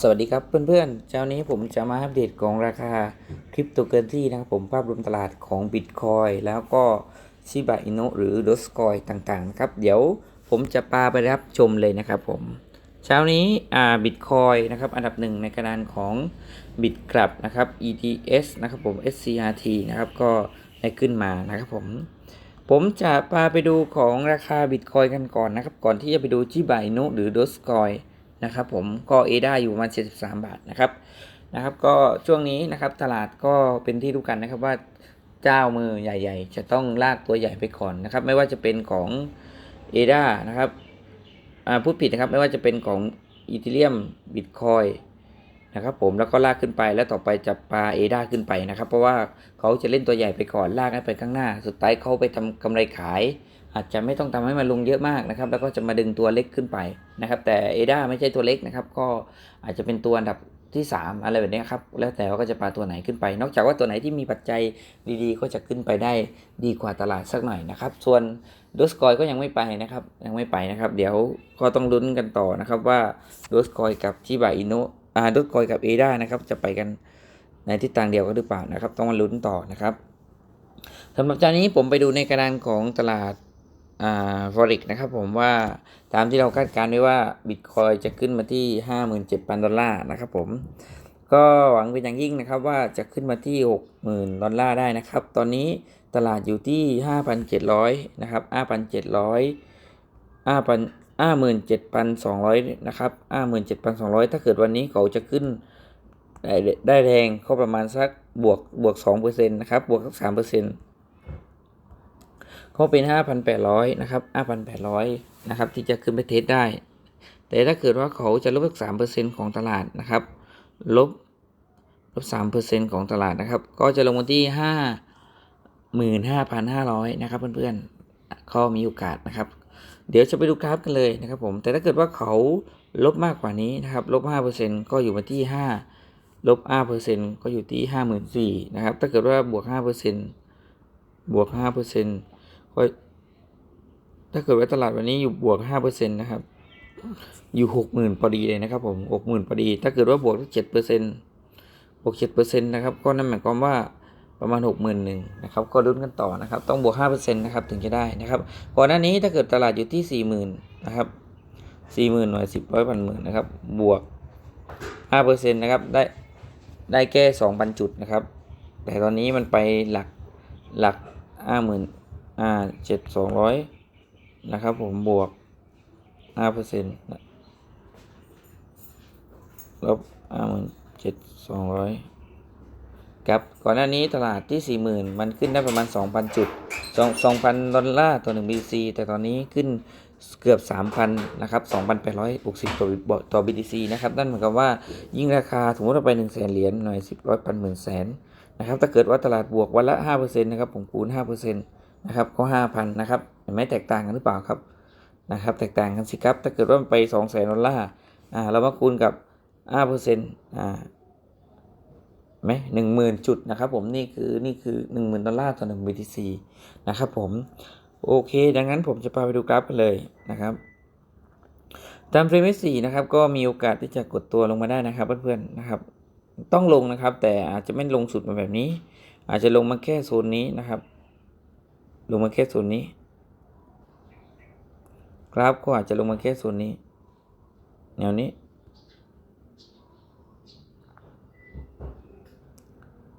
สวัสดีครับเพื่อนๆ เช้านี้ผมจะมาอัปเดตของราคาคริปโตเคอเรนซีนะครับผมภาพรวมตลาดของ Bitcoin แล้วก็ชิบะอิ n นหรือ d o g e c o i n ต่างๆนะครับ เดี๋ยวผมจะปาไปรับชมเลยนะครับผมเช้านี้อ่า Bitcoin นะครับอันดับหนึ่งในกระดานของ BitClub นะครับ ETS นะครับผม SCRT นะครับก็ได้ขึ้นมานะครับผมผมจะพาไปดูของราคา Bitcoin กันก่อนนะครับ ก่อนที่จะไปดูชิบะอิ n นหรือ d o g e c o i n นะครับผมก็เอดาอยู่ประมาณ73 บาทนะครับนะครับก็ช่วงนี้นะครับตลาดก็เป็นที่รู้กันนะครับว่าเจ้ามือใหญ่ ๆ จะต้องลากตัวใหญ่ไปก่อนนะครับ ไม่ว่าจะเป็นของเอดานะครับพูดผิดนะครับไม่ว่าจะเป็นของอีเทเรียมบิตคอยนะครับผมแล้วก็ลากขึ้นไปแล้วต่อไปจะปาเอดาขึ้นไปนะครับ เพราะว่าเขาจะเล่นตัวใหญ่ไปก่อนลากให้ไปข้างหน้า สุดท้ายเขาไปทำกำไรขาย อาจจะไม่ต้องทำให้มันลงเยอะมากนะครับ แล้วก็จะมาดึงตัวเล็กขึ้นไปนะครับ แต่เอดาไม่ใช่ตัวเล็กนะครับ ก็อาจจะเป็นตัวอันดับที่ 3 อะไรแบบนี้ครับ แล้วแต่ว่าก็จะปาตัวไหนขึ้นไป นอกจากว่าตัวไหนที่มีปัจจัยดีๆ ก็จะขึ้นไปได้ดีกว่าตลาดสักหน่อยนะครับ ส่วนดสกอยก็ยังไม่ไปนะครับ ยังไม่ไปนะครับ เดี๋ยวก็ต้องลุ้นกันต่อนะครับว่าดสกอยกับชิบะอิโนะอ่าดสกอยกับเอดานะครับ จะไปกันในทิศทางเดียวกันหรือเปล่านะครับ ต้องมาลุ้นต่อนะครับสำหรับจานนี้ผมไปดูในกระดานของตลาด ฟอริกนะครับผมว่าตามที่เราคาดการณ์ไว้ว่าบิตคอยจะขึ้นมาที่ 57,000 ดอลลาร์นะครับผมก็หวังเป็นอย่างยิ่งนะครับว่าจะขึ้นมาที่ 60,000 ดอลลาร์ได้นะครับ ตอนนี้ตลาดอยู่ที่ 5,700 นะครับ 5,700 5,000 57,200 นะครับ 57,200 ถ้าเกิดวันนี้เขาจะขึ้นได้ได้แรงก็ประมาณสักบวกบวก2%นะครับ บวกสัก3% ก็เป็น 5,800 นะครับ 5,800 นะครับ ที่จะขึ้นไปเทสได้ แต่ถ้าเกิดว่าเขาจะลบสัก3%ของตลาดนะครับ ลบลบ3%ของตลาดนะครับ ก็จะลงมาที่ 55,500 นะครับ เพื่อนๆก็มีโอกาสนะครับ เดี๋ยวจะไปดูกราฟกันเลยนะครับผม แต่ถ้าเกิดว่าเขาลบมากกว่านี้นะครับ ลบ 5%ก็อยู่มาที่ 5 ลบ 5%ก็อยู่ที่ 54,000นะครับ ถ้าเกิดว่าบวก 5%บวก 5% ก็ถ้าเกิดว่าตลาดวันนี้อยู่บวกห้าเปอร์เซ็นต์นะครับ อยู่หกหมื่นพอดีเลยนะครับ ผมหกหมื่นพอดี ถ้าเกิดว่าบวกเจ็ดเปอร์เซ็นต์บวกเจ็ดเปอร์เซ็นต์นะครับก็นั่นหมายความว่าประมาณหกหมื่นหนึ่งนะครับก็ลุ้นกันต่อนะครับ ต้องบวกห้าเปอร์เซ็นต์นะครับถึงจะได้นะครับก่อนหน้านี้ถ้าเกิดตลาดอยู่ที่สี่หมื่นนะครับสี่หมื่นหน่วยสิบร้อยพันหมื่นนะครับบวกห้าเปอร์เซ็นต์นะครับได้ได้แค่สองพันจุดนะครับ แต่ตอนนี้มันไปหลักหลักห้าหมื่น อ่าเจ็ดสองร้อยนะครับผมบวกห้าเปอร์เซ็นต์ลบห้าหมื่นเจ็ดสองร้อยครับก่อนหน้านี้ตลาดที่สี่หมื่นมันขึ้นได้ประมาณสองพันจุดสองสองพันดอลลาร์ต่อหนึ่ง BTC แต่ตอนนี้ขึ้นเกือบสามพันนะครับสองพันแปดร้อยหกสิบต่อต่อ BTC นะครับ นั่นหมายความว่ายิ่งราคาสมมติเราไปหนึ่งแสนเหรียญหน่อยสิบร้อยพันหมื่นแสนนะครับ ถ้าเกิดว่าตลาดบวกวันละห้าเปอร์เซ็นต์นะครับ ผมคูณห้าเปอร์เซ็ นะครับก็ห้าพันนะครับเห็นไหมแตกต่างกันหรือเปล่าครับนะครับแตกต่างกันสิครับ ถ้าเกิดว่ามันไปสองแสนดอลลาร์อ่าเรามาคูณกับห้าเปอร์เซ็นต์อ่าไหมหนึ่งหมื่นจุดนะครับผมนี่คือนี่คือหนึ่งหมื่นดอลลาร์ต่อหนึ่ง BTC นะครับผมโอเค ดังนั้นผมจะพาไปดูกราฟกันเลยนะครับตามเฟรมสี่นะครับก็มีโอกาสที่จะกดตัวลงมาได้นะครับเพื่อนๆนะครับ ต้องลงนะครับ แต่อาจจะไม่ลงสุดมาแบบนี้ อาจจะลงมาแค่โซนนี้นะครับ ลงมาแค่โซนนี้กราฟก็อาจจะลงมาแค่โซนนี้ แนวนี้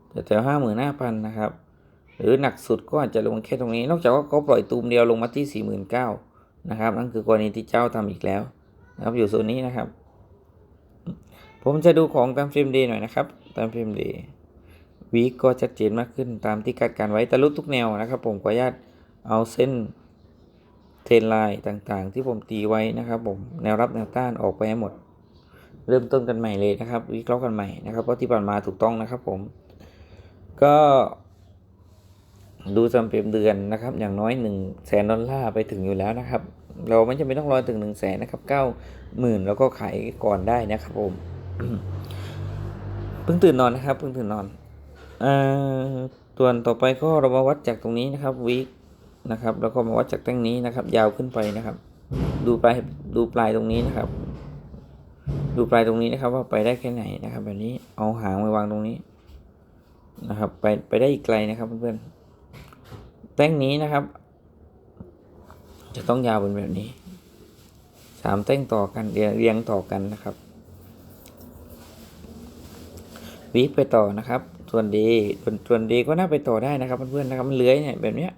แต่แถวห้าหมื่นห้าพันนะครับ หรือหนักสุดก็อาจจะลงมาแค่ตรงนี้ นอกจากว่าเขาปล่อยตูมเดียวลงมาที่สี่หมื่นเก้านะครับ นั่นคือกรณีที่เจ้าทำอีกแล้วนะครับอยู่โซนนี้นะครับ ผมจะดูของตามเฟรมดย์หน่อยนะครับ ตามเฟรมดย์ วีก็ชัดเจนมากขึ้นตามที่คาดการไว้ทะลุทุกแนวนะครับ ผมขออนุญาตเอาเส้นเทรนไลน์ต่างๆ ที่ผมตีไว้นะครับ ผมแนวรับแนวต้านออกไปให้หมด เริ่มต้นกันใหม่เลยนะครับ วิเคราะห์กันใหม่นะครับเพราะที่ผ่านมาถูกต้องนะครับ ผม ก็ดูจำเป็นเดือนนะครับ อย่างน้อย1นึ่งแสนดอลลาร์ไปถึงอยู่แล้วนะครับ เราไม่จำเป็นต้องรอถึง1นึ่งแสนนะครับเก้าหมื่นแล้วก็ขายก่อนได้นะครับ ผมเพิ่งตื่นนอนนะครับเพิ่งตื่นนอน ส่วนต่อไปก็เรามาวัดจากตรงนี้นะครับวีคนะครับแล้วก็มาวัดจากตรงนี้นะครับ ยาวขึ้นไปนะครับ ดูปลายดูปลายตรงนี้นะครับ ดูปลายตรงนี้นะครับ ว่าไปได้แค่ไหนนะครับ แบบนี้เอาหางมาวางตรงนี้นะครับ ไปไปได้อีกไกลนะครับเพื่อนๆแต้งนี้นะครับ จะต้องยาวเป็นแบบนี้สามแต้งต่อกันเรียงเรียงต่อกันนะครับวีคไปต่อนะครับ ส่วนดีส่วนส่วนดีก็น่าไปต่อได้นะครับเพื่อนๆนะครับมันเลื้อยเนี่ยแบบเนี้ย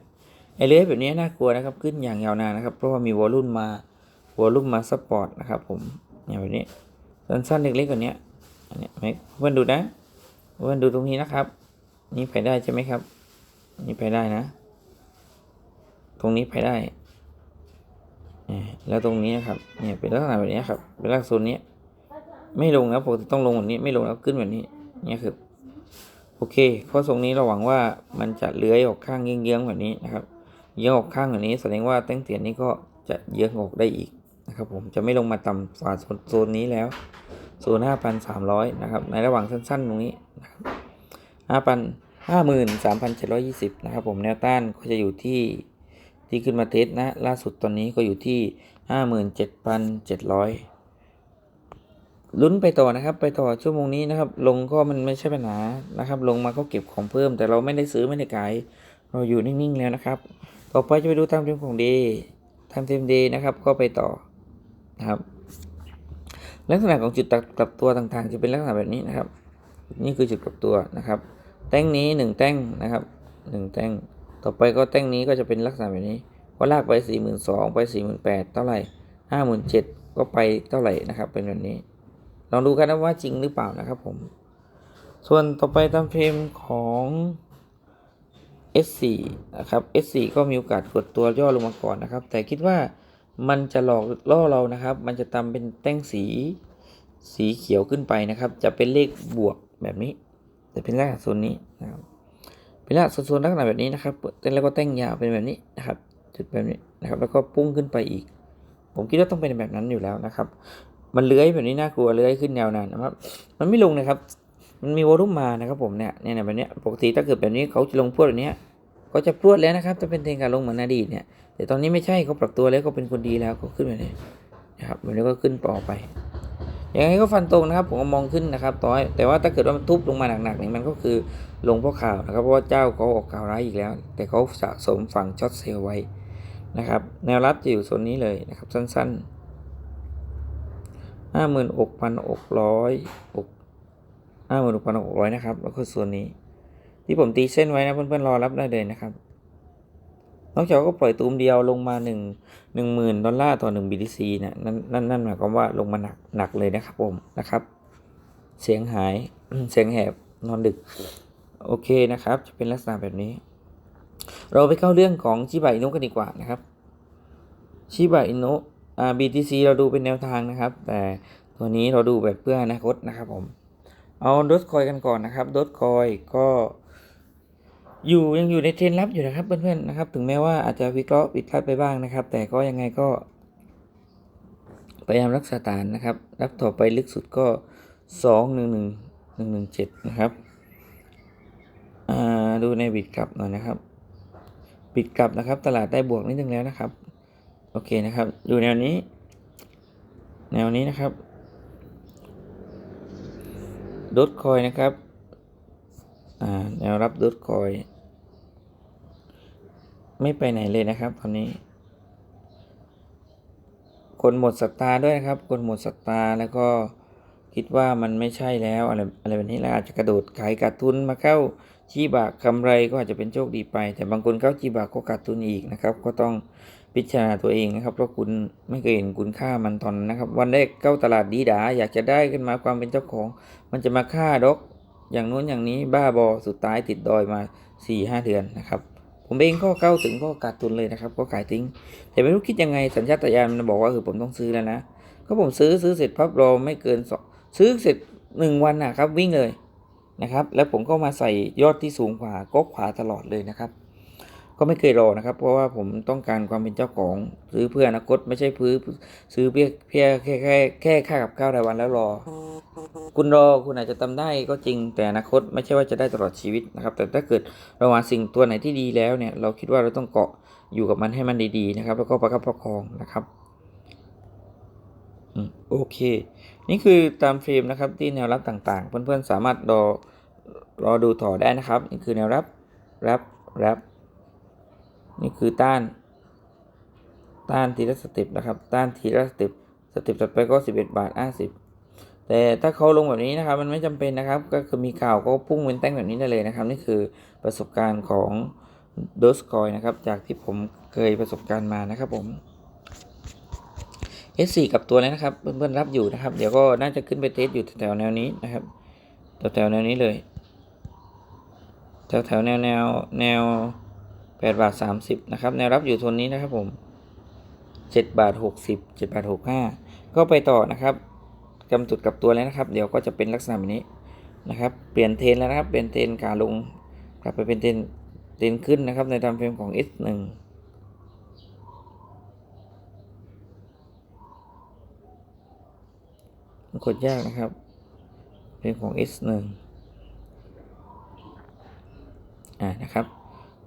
ไอเลื้อยแบบนี้น่ากลัวนะครับขึ้นอย่างยาวนานนะครับเพราะว่ามีวอลลุ่มมาวอลลุ่มมาสปอร์ตนะครับผมเนี่ยแบบนี้สั้นๆเล็กๆกว่านี้อันเนี้ยเพื่อนดูนะเพื่อนดูตรงนี้นะครับ นี่ไปได้ใช่ไหมครับ นี่ไปได้นะ ตรงนี้ไปได้นี่แล้วตรงนี้นะครับเนี่ยเป็นลักษณะแบบนี้ครับเป็นลักษณะโซนนี้ไม่ลงนะปกติต้องลงแบบนี้ไม่ลงแล้วขึ้นแบบนี้เนี่ยคือ อเคข้อทรงนี้เราหวังว่ามันจะเลื้อยออกข้างเยื้องๆแบบนี้นะครับเยื้องออกข้างแบบนี้แสดงว่าแต้งเตียนนี้ก็จะเยื้องออกได้อีกนะครับผมจะไม่ลงมาต่ำฝ่าโซนนี้แล้วโซนห้าพันสามร้อยนะครับในระหว่างสั้นๆตรงนี้นะครับห้าพันห้าหมื่นสามพันเจ็ดร้อยยี่สิบนะครับผมแนวต้านก็จะอยู่ที่ที่ขึ้นมาเทสนะล่าสุดตอนนี้ก็อยู่ที่ห้าหมื่นเจ็ดพันเจ็ดร้อย ลุ้นไปต่อนะครับ ไปต่อชั่วโมงนี้นะครับ ลงก็มันไม่ใช่ปัญหานะครับ ลงมาก็เก็บของเพิ่ม แต่เราไม่ได้ซื้อไม่ได้ขาย เราอยู่นิ่งๆแล้วนะครับ ต่อไปจะไปดูตามเทมของดีทำเทมดีนะครับ ก็ไปต่อนะครับ ลักษณะของจุดกลับตัวต่างๆ จะเป็นลักษณะแบบนี้นะครับ นี่คือจุดกลับตัวนะครับ แต้งนี้หนึ่งแต้งนะครับหนึ่งแต้งต่อไปก็แต้งนี้ก็จะเป็นลักษณะแบบนี้ก็ลากไปสี่หมื่นสองไปสี่หมื่นแปดเท่าไหร่ห้าหมื่นเจ็ดก็ไปเท่าไหร่นะครับ เป็นแบบนี้ ลองดูกันนะว่าจริงหรือเปล่านะครับผม ส่วนต่อไปตามเพมของ S4 นะครับ S4 ก็มีโอกาสกดตัวย่อลงมาก่อนนะครับ แต่คิดว่ามันจะหลอกล่อเรานะครับ มันจะทำเป็นแต้งสีสีเขียวขึ้นไปนะครับ จะเป็นเลขบวกแบบนี้ แต่เป็นลักษณะโซนนี้นะครับ เป็นลักษณะโซนลักษณะแบบนี้นะครับแล้วก็แต้งยาวเป็นแบบนี้นะครับ จุดแบบนี้นะครับ แล้วก็พุ่งขึ้นไปอีก ผมคิดว่าต้องเป็นแบบนั้นอยู่แล้วนะครับ มันเลื้อยแบบนี้น่ากลัวเลื้อยขึ้นแนวนานนะครับ มันไม่ลงนะครับ มันมีวอลุ่มมานะครับผมเนี่ยเนี่ยแบบนี้ปกติถ้าเกิดแบบนี้เขาจะลงพรวดแบบนี้ก็จะพรวดแล้วนะครับถ้าเป็นเทรนการลงเหมือนอดีตเนี่ยแต่ตอนนี้ไม่ใช่เขาปรับตัวแล้วก็เป็นคนดีแล้วก็ขึ้นแบบนี้นะครับแบบนี้ก็ขึ้นต่อไปยังไงก็ฟันตรงนะครับผมก็มองขึ้นนะครับต่อให้แต่ว่าถ้าเกิดว่ามันทุบลงมาหนักๆเนี่ยมันก็คือลงเพราะข่าวนะครับเพราะว่าเจ้าเขาออกข่าวร้ายอีกแล้ว แต่เขาสะสมฝั่งช็อตเซลไว้นะครับแนวรับจะอยู่โซนนี้เลยนะครับสั้น ๆ ห้าหมื่นหกพันหกร้อยหกห้าหมื่นหกพันหกร้อยนะครับ แล้วก็ส่วนนี้ ที่ผมตีเส้นไว้นะเพื่อนๆรอรับได้เลยนะครับนอกจากก็ปล่อยตูมเดียวลงมาหนึ่งหนึ่งหมื่นดอลลาร์ต่อหนึ่ง BTC นะนั่นนั่นนั่นหมายความว่าลงมาหนักหนักเลยนะครับผมนะครับ เสียงหายเสียงแหบนอนดึก โอเคนะครับ จะเป็นลักษณะแบบนี้ เราไปเข้าเรื่องของชิบะอินุกันดีกว่านะครับชิบะอินุ BTC เราดูเป็นแนวทางนะครับ แต่ตัวนี้เราดูแบบเพื่ออนาคตนะครับผม เอาดอทคอยกันก่อนนะครับดอทคอยก็อยู่ยังอยู่ในเทรนด์รับอยู่นะครับเพื่อนๆนะครับ ถึงแม้ว่าอาจจะวิเคราะห์ผิดพลาดไปบ้างนะครับ แต่ก็ยังไงก็พยายามรักษาฐานนะครับ รับต่อไปลึกสุดก็สองหนึ่งหนึ่งหนึ่งหนึ่งเจ็ดนะครับอ่าดูในบิดกลับหน่อยนะครับ บิดกลับนะครับ ตลาดได้บวกนิดนึงแล้วนะครับ โอเคนะครับอยู่แนวนี้ แนวนี้นะครับดอทคอยนะครับอ่าแนวรับดอทคอยไม่ไปไหนเลยนะครับตอนนี้ คนหมดศรัทธาด้วยนะครับ คนหมดศรัทธาแล้วก็คิดว่ามันไม่ใช่แล้วอะไรอะไรแบบนี้แล้วอาจจะกระโดดขายขาดทุนมาเข้าชีบะกำไรก็อาจจะเป็นโชคดีไป แต่บางคนเข้าชีบะก็ขาดทุนอีกนะครับ ก็ต้อง พิจารณาตัวเองนะครับเพราะคุณไม่เคยเห็นคุณค่ามันตอนนะครับ วันแรกเข้าตลาดดีดาอยากจะได้ขึ้นมาความเป็นเจ้าของ มันจะมาฆ่าดอกอย่างนู้นอย่างนี้บ้าบอสุดท้ายติดดอยมาสี่ห้าเดือนนะครับ ผมเองก็เข้าถึงก็ขาดทุนเลยนะครับ ก็ขายทิ้ง แต่ไม่รู้คิดยังไงสัญชาตญาณมันบอกว่าคือผมต้องซื้อแล้วนะก็ผมซื้อซื้อเสร็จพับรอไม่เกินสองซื้อเสร็จหนึ่งวันนะครับวิ่งเลยนะครับ แล้วผมก็มาใส่ยอดที่สูงกว่าก็ขวาตลอดเลยนะครับ ก็ไม่เคยรอนะครับ เพราะว่าผมต้องการความเป็นเจ้าของซื้อเพื่ออนาคตไม่ใช่พื้อซื้อเพื่อเพียแค่แค่แค่ค่ากับข้าวรายวันแล้วรอ คุณรอคุณอาจจะทำได้ก็จริงแต่อนาคตไม่ใช่ว่าจะได้ตลอดชีวิตนะครับ แต่ถ้าเกิดเราหาสิ่งตัวไหนที่ดีแล้วเนี่ย เราคิดว่าเราต้องเกาะอยู่กับมันให้มันดีๆนะครับ แล้วก็ประคับประคองนะครับโอเค นี่คือตามเฟรมนะครับที่แนวรับต่างๆ เพื่อนๆสามารถรอรอดูต่อได้นะครับ นี่คือแนวรับรับรับ นี่คือต้าน ต้านทีละสเต็ปนะครับ ต้านทีละสเต็ปสติปถัดไปก็ 11 บาท50 แต่ถ้าเขาลงแบบนี้นะครับมันไม่จำเป็นนะครับ ก็คือมีข่าวก็พุ่งเป็นแต้งแบบนี้ได้เลยนะครับ นี่คือประสบการณ์ของโดสคอยนะครับ จากที่ผมเคยประสบการณ์มานะครับผม S4 กับตัวแล้วนะครับ เพื่อนๆรับอยู่นะครับ เดี๋ยวก็น่าจะขึ้นไปเทสอยู่แถวแนวนี้นะครับแถวแถวแนวนี้เลย แถวแถวแนวแนวแนวแนว 8 บาท 30 นะครับ แนวรับอยู่โซนนี้นะครับผม 7 บาท 60 7 บาท 65 ก็ไปต่อนะครับกำจุดกับตัวแล้วนะครับ เดี๋ยวก็จะเป็นลักษณะแบบนี้นะครับ เปลี่ยนเทนแล้วนะครับ เป็นเทนขาลง กลับไปเป็นเทนเทนขึ้นนะครับ ในทำมเฟรมของ S1 กดยากนะครับเป็นของ S1 อ่านะครับ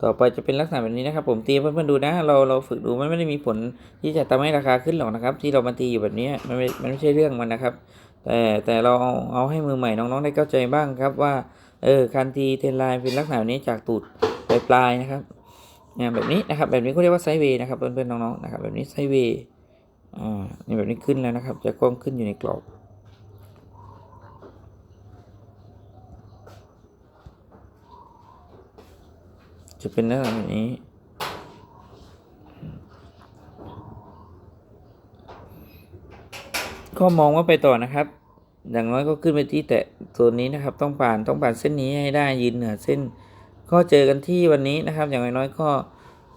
ต่อไปจะเป็นลักษณะแบบนี้นะครับ ผมตีเพื่อนๆดูนะ เราเราฝึกดูมันไม่ได้มีผลที่จะทำให้ราคาขึ้นหรอกนะครับ ที่เรามาตีอยู่แบบนี้มันไม่มันไม่ใช่เรื่องมันนะครับ แต่แต่เราเอาเอาให้มือใหม่น้องๆได้เข้าใจบ้างครับว่าเออการตีเทนไลน์เป็นลักษณะแบบนี้จากตูดปลายปลายๆนะครับเนี่ยแบบนี้นะครับ แบบนี้เขาเรียกว่าไซด์เวย์นะครับเพื่อนๆน้องๆนะครับ แบบนี้ไซด์เวย์อ่านี่แบบนี้ขึ้นแล้วนะครับ จะกล้องขึ้นอยู่ในกรอบ จะเป็นลักษณะแบบนี้ ก็มองว่าไปต่อนะครับ อย่างน้อยก็ขึ้นไปที่แตะโซนนี้นะครับ ต้องผ่านต้องผ่านเส้นนี้ให้ได้ยืนเหนือเส้น ก็เจอกันที่วันนี้นะครับ อย่างน้อยก็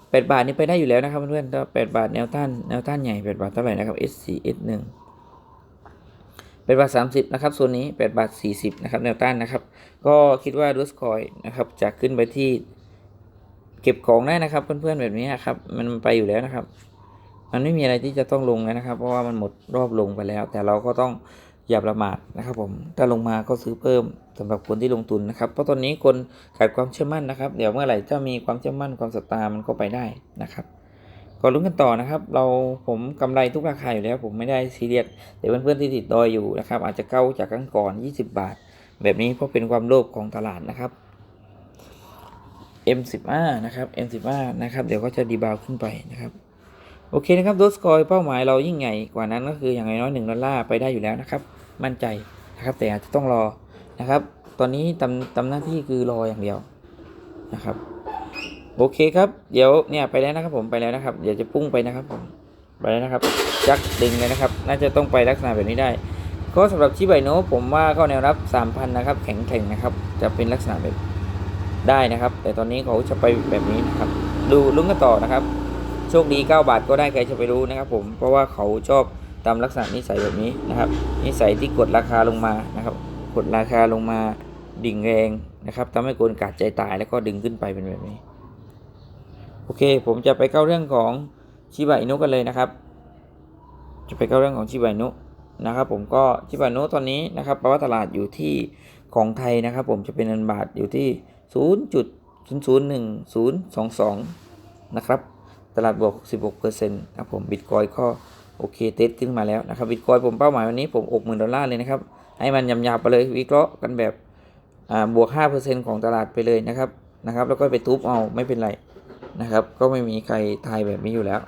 แปดบาทนี้ไปได้อยู่แล้วนะครับเพื่อนๆถ้าแปดบาทแนวต้านแนวต้านใหญ่แปดบาทเท่าไหร่นะครับ S4 S1 แปดบาทสามสิบนะครับโซนนี้แปดบาทสี่สิบนะครับ แนวต้านนะครับ ก็คิดว่าดูสคอยนะครับจะขึ้นไปที่ เก็บของได้นะครับ เพื่อนๆแบบนี้ครับ มันไปอยู่แล้วนะครับ มันไม่มีอะไรที่จะต้องลงแล้วนะครับ เพราะว่ามันหมดรอบลงไปแล้ว แต่เราก็ต้องอย่าประมาทนะครับ ผมถ้าลงมาก็ซื้อเพิ่มสำหรับคนที่ลงทุนนะครับ เพราะตอนนี้คนขาดความเชื่อมั่นนะครับ เดี๋ยวเมื่อไหร่ถ้ามีความเชื่อมั่นความศรัทธามันก็ไปได้นะครับก็ลุ้นกันต่อนะครับ เราผมกำไรทุกราคาอยู่แล้ว ผมไม่ได้ซีเรียสแต่เพื่อนๆที่ติดดอยอยู่นะครับ อาจจะเก้าจากครั้งก่อน 20 บาท แบบนี้เพราะเป็นความโลภของตลาดนะครับ M15 นะครับ M15 นะครับ เดี๋ยวก็จะดีบาวขึ้นไปนะครับ โอเคนะครับโดสคอยเป้าหมายเรายิ่งใหญ่กว่านั้นก็คืออย่างน้อยหนึ่งดอลลาร์ไปได้อยู่แล้วนะครับ มั่นใจนะครับ แต่อาจจะต้องรอนะครับ ตอนนี้ตำตำหน้าที่คือรออย่างเดียวนะครับ โอเคครับ เดี๋ยวเนี่ยไปแล้วนะครับผมไปแล้วนะครับ เดี๋ยวจะพุ่งไปนะครับผมไปแล้วนะครับ จักดึงเลยนะครับ น่าจะต้องไปลักษณะแบบนี้ได้ ก็สำหรับชิบายโนผมว่าเขาแนวรับ 3,000 นะครับ แข็งแข็งนะครับ จะเป็นลักษณะแบบ ได้นะครับ แต่ตอนนี้เขาจะไปแบบนี้นะครับ ดูลุ้นกันต่อนะครับ โชคดี 9 บาทก็ได้ใครจะไปรู้นะครับ ผมเพราะว่าเขาชอบตามลักษณะนิสัยแบบนี้นะครับ นิสัยที่กดราคาลงมานะครับ กดราคาลงมาดิ่งแรงนะครับทำให้คนกาดใจตายแล้วก็ดึงขึ้นไปเป็นแบบนี้ โอเค ผมจะไปเข้าเรื่องของชิบะอินุกันเลยนะครับ จะไปเข้าเรื่องของชิบะอินุนะครับ ผมก็ชิบะอินุตอนนี้นะครับแปลว่าตลาดอยู่ที่ของไทยนะครับ ผมจะเป็นเงินบาทอยู่ที่ 0.001022 นะครับ ตลาดบวก 16%นะครับผมบิตคอยก็โอเคเทสขึ้นมาแล้วนะครับบิตคอยผมเป้าหมายวันนี้ผมอกหมื่นดอลลาร์เลยนะครับ ให้มันยำๆไปเลยวิเคราะห์กันแบบอ่าบวก 5%ของตลาดไปเลยนะครับนะครับ แล้วก็ไปทุบเอาไม่เป็นไรนะครับ ก็ไม่มีใครทายแบบนี้อยู่แล้ว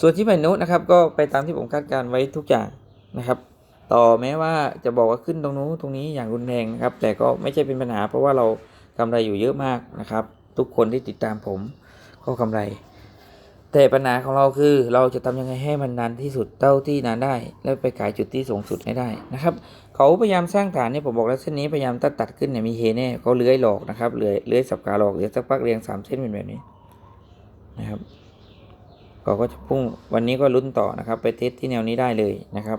ส่วนที่ไปโน้ตนะครับ ก็ไปตามที่ผมคาดการณ์ไว้ทุกอย่างนะครับ ต่อแม้ว่าจะบอกว่าขึ้นตรงนู้นตรงนี้อย่างรุนแรงนะครับ แต่ก็ไม่ใช่เป็นปัญหาเพราะว่าเรา กำไรอยู่เยอะมากนะครับ ทุกคนที่ติดตามผมก็กำไร แต่ปัญหาของเราคือเราจะทำยังไงให้มันนานที่สุดเท่าที่นานได้ แล้วไปขายจุดที่สูงสุดให้ได้นะครับ เขาพยายามสร้างฐานเนี่ยผมบอกแล้วเส้นนี้พยายามตัดตัดขึ้นเนี่ยมีเฮแน่เขาเลื้อยหลอกนะครับเลื้อยเลื้อยสับกาหลอกเดี๋ยวสักพักเรียงสามเส้นเป็นแบบนี้นะครับเขาก็จะพุ่งวันนี้ก็ลุ้นต่อนะครับ ไปเทสที่แนวนี้ได้เลยนะครับ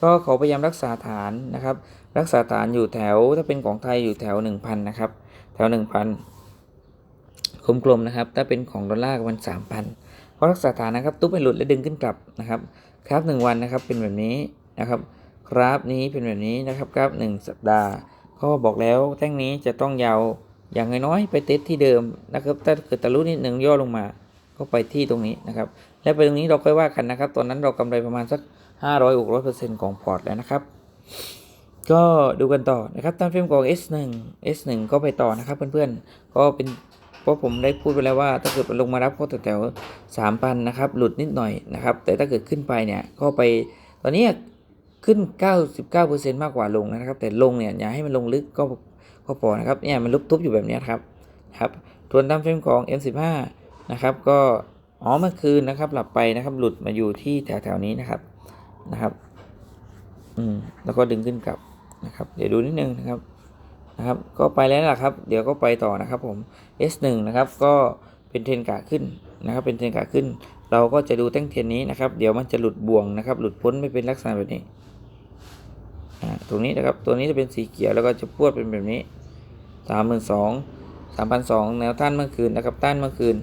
ก็เขาพยายามรักษาฐานนะครับ รักษาฐานอยู่แถวถ้าเป็นของไทยอยู่แถวหนึ่งพันนะครับ แถวหนึ่งพันกลมๆนะครับ ถ้าเป็นของดอลลาร์ก็มันสามพันเพราะรักษาฐานนะครับ ตุ๊บไปหลุดแล้วดึงขึ้นกลับนะครับกราฟหนึ่งวันนะครับ เป็นแบบนี้นะครับกราฟนี้เป็นแบบนี้นะครับกราฟหนึ่งสัปดาห์ ก็บอกแล้วแท่งนี้จะต้องยาวอย่างน้อยๆไปเทสที่เดิมนะครับ ถ้าเกิดทะลุนิดหนึ่งย่อลงมา ก็ไปที่ตรงนี้นะครับ และไปตรงนี้เราค่อยว่ากันนะครับ ตอนนั้นเรากำไรประมาณสัก 500 600%ของพอร์ตแล้วนะครับ ก็ดูกันต่อนะครับตามเฟรมของ S1 S1 ก็ไปต่อนะครับเพื่อนๆ ก็เป็นเพราะผมได้พูดไปแล้วว่าถ้าเกิดลงมารับก็แถวๆสามพันนะครับหลุดนิดหน่อยนะครับ แต่ถ้าเกิดขึ้นไปเนี่ยก็ไปตอนนี้ขึ้น 99%มากกว่าลงนะครับ แต่ลงเนี่ยอย่าให้มันลงลึกก็ก็พอนะครับเนี่ยมันลุบทุบอยู่แบบนี้ครับครับทวนตามเฟรมของ M15 นะครับก็อ๋อเมื่อคืนนะครับ หลับไปนะครับ หลุดมาอยู่ที่แถวๆนี้นะครับนะครับ อืมแล้วก็ดึงขึ้นกลับ นะครับ เดี๋ยวดูนิดนึงนะครับนะครับ ก็ไปแล้วล่ะครับ เดี๋ยวก็ไปต่อนะครับผม S1 นะครับก็เป็นเทรนกะขึ้นนะครับ เป็นเทรนกะขึ้น เราก็จะดูแท่งเทียนนี้นะครับ เดี๋ยวมันจะหลุดบ่วงนะครับ หลุดพ้นไม่เป็นลักษณะแบบนี้อ่าตรงนี้นะครับ ตัวนี้จะเป็นสีเขียวแล้วก็จะพวดเป็นแบบนี้สามหมื่นสองสามพันสองแนวต้านเมื่อคืนนะครับ ต้านเมื่อคืน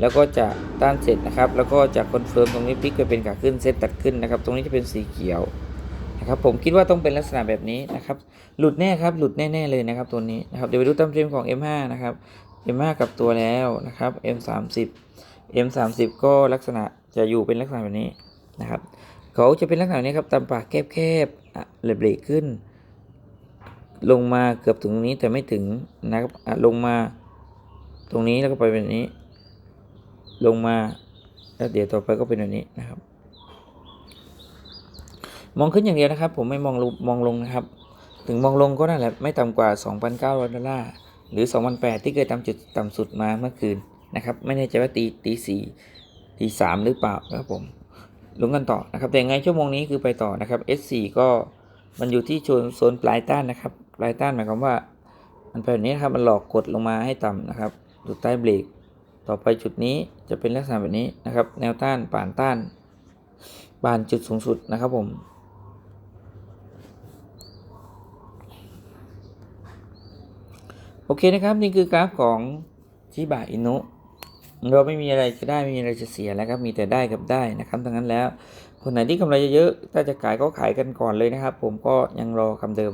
แล้วก็จะต้านเสร็จนะครับ แล้วก็จะคอนเฟิร์มตรงนี้พลิกไปเป็นขาขึ้นเซตตัดขึ้นนะครับ ตรงนี้จะเป็นสีเขียว นะครับผมคิดว่าต้องเป็นลักษณะแบบนี้นะครับหลุดแน่ครับหลุดแน่ๆเลยนะครับตัวนี้นะครับเดี๋ยวไปดูตามเทรมของ M5 นะครับ M5 กับตัวแล้วนะครับ M30 M30 ก็ลักษณะจะอยู่เป็นลักษณะแบบนี้นะครับเขาจะเป็นลักษณะนี้ครับตามปากแคบๆเลยเบรกขึ้น ลงมาเกือบถึงตรงนี้แต่ไม่ถึงนะครับอะลงมาตรงนี้แล้วก็ไปแบบนี้ ลงมาแล้วเดี๋ยวต่อไปก็เป็นแบบนี้นะครับ มองขึ้นอย่างเดียวนะครับ ผมไม่มองลงมองลงนะครับ ถึงมองลงก็นั่นแหละไม่ต่ำกว่า 2,900ดอลลาร์หรือ 2,800 ที่เคยทำจุดต่ำสุดมาเมื่อคืนนะครับ ไม่แน่ใจว่าตีตีสี่ตีสามหรือเปล่านะครับผมลุ้นกันต่อนะครับ แต่ไงชั่วโมงนี้คือไปต่อนะครับ S4 ก็มันอยู่ที่โซนโซนปลายต้านนะครับ ปลายต้านหมายความว่า มันแบบนี้นครับมันหลอกกดลงมาให้ต่ำนะครับอยู่ใต้เบรกต่อไปจุดนี้จะเป็นลักษณะแบบนี้นะครับ แนวต้านป่านต้านบานจุดสูงสุดนะครับผม โอเคนะครับ นี่คือกราฟของชิบะอินุเราไม่มีอะไรจะได้ไม่มีอะไรจะเสียแล้วครับมีแต่ได้กับได้นะครับดังนั้นแล้ว คนไหนที่กำไรเยอะๆถ้าจะขายก็ขายกันก่อนเลยนะครับ ผมก็ยังรอคำเดิม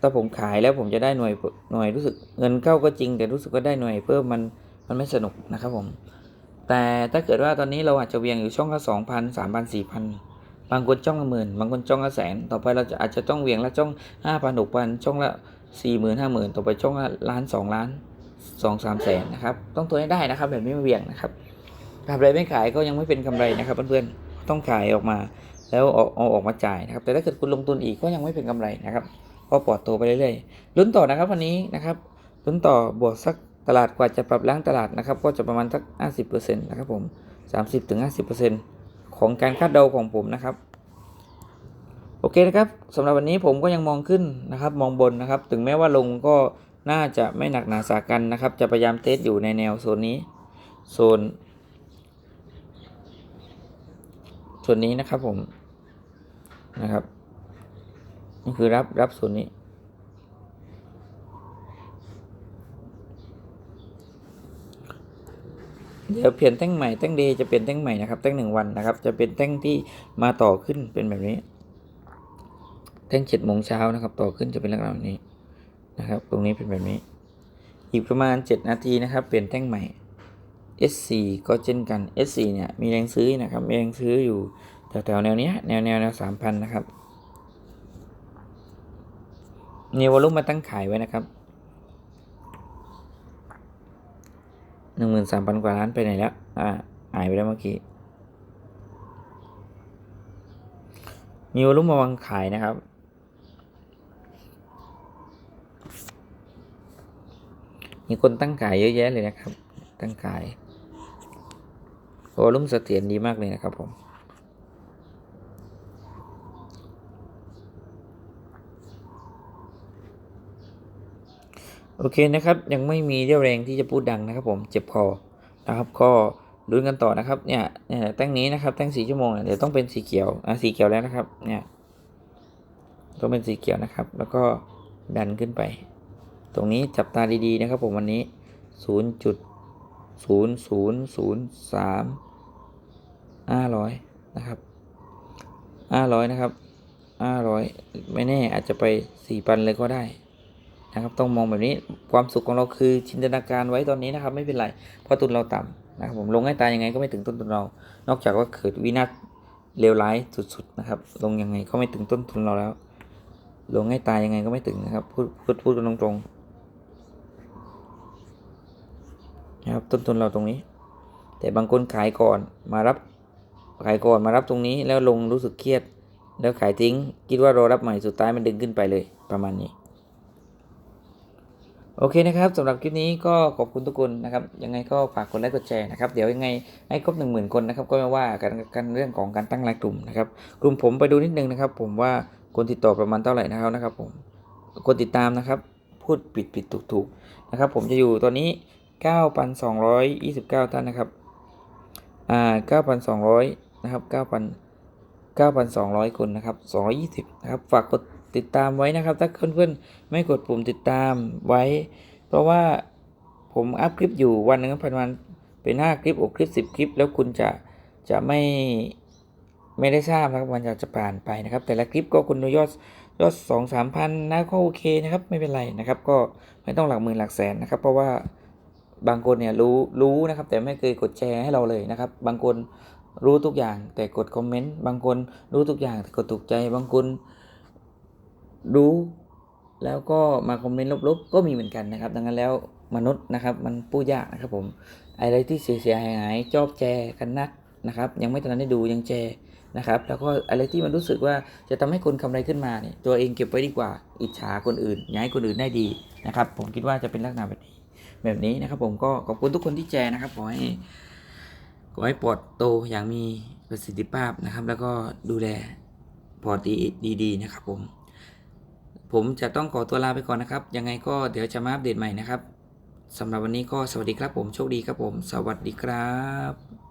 ถ้าผมขายแล้วผมจะได้หน่วยหน่วยรู้สึกเงินเข้าก็จริง แต่รู้สึกว่าได้หน่วยเพิ่มมันมันไม่สนุกนะครับผม แต่ถ้าเกิดว่าตอนนี้เราอาจจะเวียงอยู่ช่องละสองพันสามพันสี่พันบางคนจ้องละหมื่นบางคนจ้องละแสนต่อไปเราจะอาจจะต้องเวียงละจ้องห้าพันหกพันช่องละ สี่หมื่นห้าหมื่นต่อไปช่องล้านสองล้านสองสามแสนนะครับต้องตัวให้ได้นะครับ แบบไม่เวียงนะครับทำไรไม่ขายก็ยังไม่เป็นกำไรนะครับเพื่อนๆต้องขายออกมา แล้วเอาอออกมาจ่ายนะครับ แต่ถ้าเกิดคุณลงทุนอีกก็ยังไม่เป็นกำไรนะครับก็ปลอดตัวไปเรื่อยๆลุ้นต่อนะครับวันนี้นะครับลุ้นต่อบวกสักตลาดกว่าจะปรับล้างตลาดนะครับ ก็จะประมาณสัก 50%นะครับผม 30-50%ของการคาดเดาของผมนะครับ โอเคนะครับสำหรับวันนี้ผมก็ยังมองขึ้นนะครับ มองบนนะครับ ถึงแม้ว่าลงก็น่าจะไม่หนักหนาสากันนะครับ จะพยายามเทสอยู่ในแนวโซนนี้ โซนส่วนนี้นะครับผมนะครับนี่คือรับรับส่วนนี้ เดี๋ยวเปลี่ยนแท่งใหม่แท่งเดย์จะเปลี่ยนแท่งใหม่นะครับแท่งหนึ่งวันนะครับ จะเป็นแท่งที่มาต่อขึ้นเป็นแบบนี้ แท่งเจ็ดโมงเช้านะครับ ต่อขึ้นจะเป็นลักษณะแบบนี้นะครับ ตรงนี้เป็นแบบนี้ อีกประมาณ 7 นาทีนะครับ เปลี่ยนแท่งใหม่ S4 ก็เช่นกัน S4 เนี่ยมีแรงซื้อนะครับมีแรงซื้ออยู่แถวๆแนวเนี้ยแนวแนวแนวสามพันนะครับมีวอลุ่มมาตั้งขายไว้นะครับหนึ่งหมื่นสามพันกว่าล้านไปไหนแล้ว อ่าหายไปแล้วเมื่อกี้มีวอลุ่มมาวางขายนะครับ มีคนตั้งขายเยอะแยะเลยนะครับ ตั้งขายวอลุ่มเสถียรดีมากเลยนะครับผมโอเคนะครับ ยังไม่มีเรี่ยวแรงที่จะพูดดังนะครับผมเจ็บคอนะครับก็ลุ้นกันต่อนะครับเนี่ยเนี่ยแตั้งนี้นะครับแตั้งสีชั่วโมงเนี่ยเดี๋ยวต้องเป็นสีเขียวอะสีเขียวแล้วนะครับเนี่ยต้องเป็นสีเขียวนะครับ แล้วก็ดันขึ้นไป ตรงนี้จับตาดีๆนะครับผมวันนี้ศูนย์จุดศูนย์ศูนย์ศูนย์สามห้าร้อยนะครับห้าร้อยนะครับห้าร้อยไม่แน่อาจจะไปสี่พันเลยก็ได้นะครับ ต้องมองแบบนี้ความสุขของเราคือจินตนาการไว้ตอนนี้นะครับ ไม่เป็นไร เพราะทุนเราต่ำนะครับผมลงให้ตายยังไงก็ไม่ถึงต้นทุนเรา นอกจากว่าเกิดวินาศเลวร้ายสุดๆนะครับ ลงยังไงก็ไม่ถึงต้นทุนเราแล้ว ลงให้ตายยังไงก็ไม่ถึงนะครับ พูดพูดพูดกันตรงๆ นะครับต้นทุนเราตรงนี้ แต่บางคนขายก่อนมารับขายก่อนมารับตรงนี้แล้วลงรู้สึกเครียด แล้วขายทิ้ง คิดว่ารอรับใหม่สุดท้ายมันดึงขึ้นไปเลยประมาณนี้ โอเคนะครับสำหรับคลิปนี้ก็ขอบคุณทุกคนนะครับ ยังไงก็ฝากกดไลค์กดแชร์นะครับ เดี๋ยวยังไงให้ครบหนึ่งหมื่นคนนะครับก็ไม่ว่ากันกันเรื่องของการตั้งรายกลุ่มนะครับกลุ่มผมไปดูนิดนึงนะครับ ผมว่าคนติดต่อประมาณเท่าไหร่นะครับนะครับ ผมคนติดตามนะครับ พูดผิดผิดถูกถูกนะครับ ผมจะอยู่ตอนนี้ 9,229 ท่านนะครับ อ่า 9,200 นะครับ 9,000 9,200 คนนะครับ 220 นะครับ ฝากกดติดตามไว้นะครับ ถ้าเพื่อนๆ ไม่กดปุ่มติดตามไว้ เพราะว่าผมอัพคลิปอยู่วันหนึ่งประมาณเป็น 5 คลิป 6 คลิป 10 คลิป แล้วคุณจะจะไม่ไม่ได้ทราบนะครับมันจะจะผ่านไปนะครับ แต่ละคลิปก็คุณดูยอดยอดสองสามพันนะก็โอเคนะครับ ไม่เป็นไรนะครับ ก็ไม่ต้องหลักหมื่นหลักแสนนะครับ เพราะว่า บางคนเนี่ยรู้รู้นะครับ แต่ไม่เคยกดแชร์ให้เราเลยนะครับ บางคนรู้ทุกอย่าง แต่กดคอมเมนต์บางคนรู้ทุกอย่างแต่กดถูกใจ บางคนรู้แล้วก็มาคอมเมนต์ลบๆ ก็มีเหมือนกันนะครับ ดังนั้นแล้วมนุษย์นะครับ มันพูดยากนะครับผมอะไรที่เสียหายหายชอบแชร์กันนักนะครับ ยังไม่ทันได้ดูยังแชร์นะครับ แล้วก็อะไรที่มันรู้สึกว่าจะทำให้คนกำไรขึ้นมาเนี่ยตัวเองเก็บไว้ดีกว่า อิจฉาคนอื่นอยากให้คนอื่นได้ดีนะครับ ผมคิดว่าจะเป็นลักษณะแบบนี้ แบบนี้นะครับผมก็ขอบคุณทุกคนที่แชร์นะครับขอให้ขอให้ปลอดโตอย่างมีประสิทธิภาพนะครับ แล้วก็ดูแลพอตดีดีๆนะครับ ผม ผมจะต้องขอตัวลาไปก่อนนะครับ ยังไงก็เดี๋ยวจะมาอัปเดตใหม่นะครับสำหรับวันนี้ก็สวัสดีครับผมโชคดีครับผม สวัสดีครับ